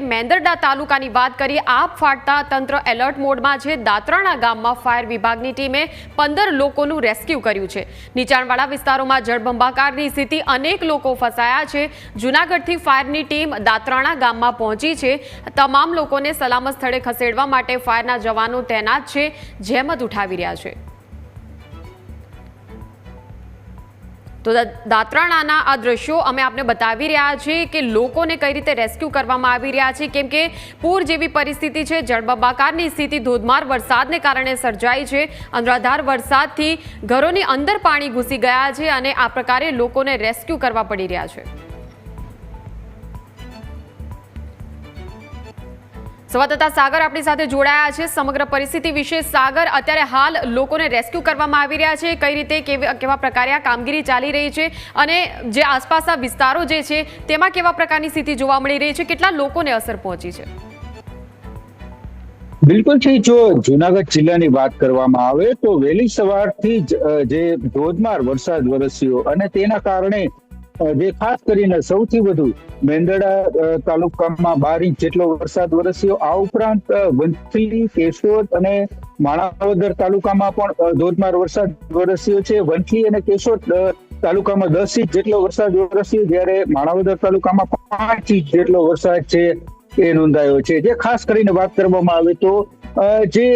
મેંદરડા તાલુકાની વાત કરીએ, આપ ફાટતા તંત્ર એલર્ટ મોડમાં છે. દાત્રાણા ગામમાં ફાયર વિભાગની ટીમે પંદર લોકોનું રેસ્ક્યુ કર્યું છે. નીચાણવાળા વિસ્તારોમાં જળબંબાકારની સ્થિતિ અનેક લોકો ફસાયા છે. જૂનાગઢથી ફાયરની ટીમ દાત્રાણા ગામમાં પહોંચી છે. તમામ લોકોને સલામત સ્થળે ખસેડવા માટે ફાયરના જવાનો તૈનાત છે. જહેમત ઉઠાવી રહ્યા છે. તો દાત્રાણાના આ દ્રશ્યો અમે આપને બતાવી રહ્યા છીએ કે લોકોને કઈ રીતે રેસ્ક્યુ કરવામાં આવી રહ્યા છે. કેમ કે પૂર જેવી પરિસ્થિતિ છે, જળબંબાકારની સ્થિતિ, ધોધમાર વરસાદને કારણે સર્જાઈ છે. અનરાધાર વરસાદથી ઘરોની અંદર પાણી ઘૂસી ગયા છે અને આ પ્રકારે લોકોને રેસ્ક્યુ કરવા પડી રહ્યા છે. સંવાદદાતા સાગર આપણી સાથે જોડાયા છે. સમગ્ર પરિસ્થિતિ વિશે સાગર, અત્યારે હાલ લોકોને રેસ્ક્યુ કરવામાં આવી રહ્યા છે. કઈ રીતે, કેવી- પ્રકારે આ કામગીરી ચાલી રહી છે અને જે આસપાસના વિસ્તારો જે છે, તેમાં કેવા પ્રકારની સ્થિતિ જોવા મળી રહી છે? કેટલા લોકોને અસર પહોંચી છે? બિલકુલ છે જો જુનાગઢ જિલ્લાની વાત કરવામાં આવે તો વહેલી સવારથી જ જે ધોધમાર વરસાદ વરસ્યો અને તેના કારણે જે ખાસ કરીને સૌથી વધુ મેંદરડા તાલુકામાં બાર ઇંચ જેટલો વરસાદ વરસ્યો, આ ઉપરાંત વંથલી, કેશોદ અને માણાવદર તાલુકામાં પણ ધોધમાર વરસાદ વરસ્યો છે. વંથલી અને કેશોદ તાલુકામાં દસ ઇંચ જેટલો વરસાદ વરસ્યો, જ્યારે માણાવદર તાલુકામાં પાંચ ઇંચ જેટલો વરસાદ છે એ નોંધાયો છે. જે ખાસ કરીને વાત કરવામાં આવે તો જે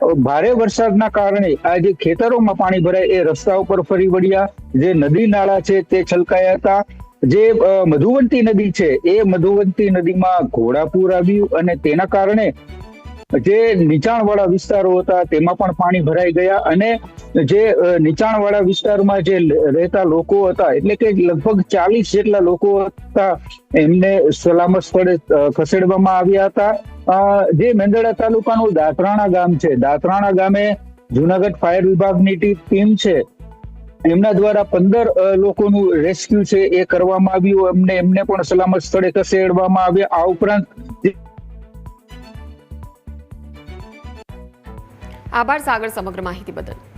ભારે વરસાદના કારણે આ જે ખેતરોમાં પાણી ભરાય એ રસ્તા ઉપર ફરી વળ્યા. જે નદી નાળા છે તે છલકાયા હતા. જે મધુવંતી નદી છે એ મધુવંતી નદીમાં ઘોડાપૂર આવ્યું અને તેના કારણે જે નીચાણવાળા વિસ્તારો હતા તેમાં પણ પાણી ભરાઈ ગયા અને જે નીચાણવાળા વિસ્તારમાં જે રહેતા લોકો હતા, એટલે કે લગભગ ચાલીસ જેટલા લોકો હતા, એમને સલામત સ્થળે ખસેડવામાં આવ્યા હતા. જે મેંદરડા તાલુકાનું દાતરાણા ગામ છે, દાતરાણા ગામે જુનાગઢ ફાયર વિભાગની ટીમ છે. એમના દ્વારા પંદર લોકોનું રેસ્ક્યુ છે, એ કરવામાં આવ્યું. એમને એમને પણ સલામત સ્થળે ખસેડવામાં આવ્યા. આ ઉપરાંત આભાર સાગર સમગ્ર માહિતી બદલ.